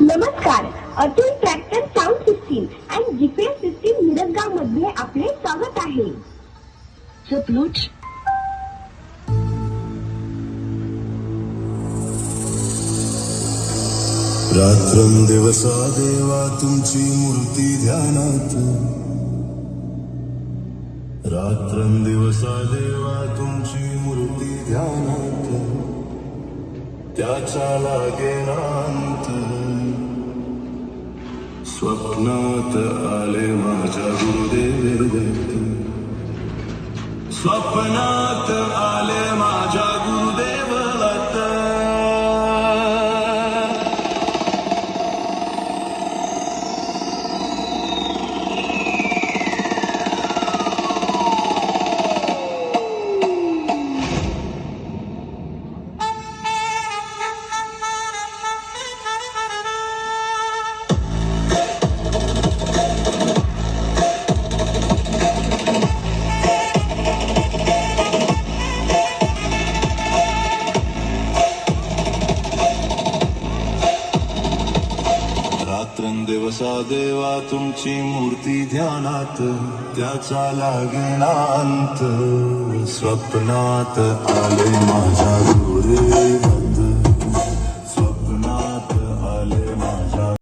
नमस्कार. Atul tractor sound system and GPS system मिरजगावमध्ये आपले स्वागत आहे. Zapluć. रात्रं दिवसा देवा तुमची मूर्ती ध्यानात. रात्रं दिवसा देवा तुमची मूर्ती ध्यानात. त्याच्या लागेनांत स्वप्नात आले माझ्या गुरुदेव. स्वप्नात देवसा देवा तुमची मूर्ती ध्यानात त्याचा लागेनांत स्वप्नात आले माझ्या गुरुदेव